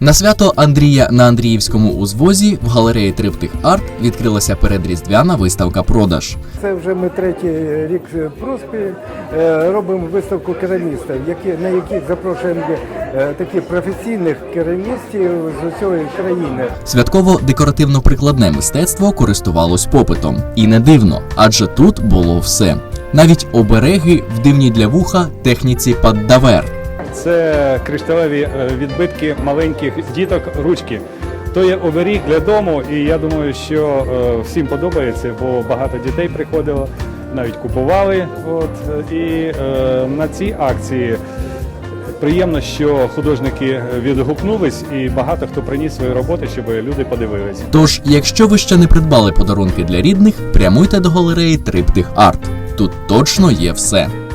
На свято Андрія на Андріївському узвозі в галереї Триптих Арт відкрилася передріздвяна виставка продаж. Це вже ми третій рік проспіль е, робимо виставку керамістів, які, на яких запрошуємо е, таких професійних керамістів з усієї країни. Святково-декоративно-прикладне мистецтво користувалось попитом. І не дивно, адже тут було все. Навіть обереги в дивній для вуха техніці паддавер. Це кришталеві е, відбитки маленьких діток ручки. То є оберіг для дому, і я думаю, що е, всім подобається, бо багато дітей приходило, навіть купували. От, і е, на цій акції приємно, що художники відгукнулись, і багато хто приніс свої роботи, щоб люди подивились. Тож, якщо ви ще не придбали подарунки для рідних, прямуйте до галереї Триптих Арт. Тут точно є все.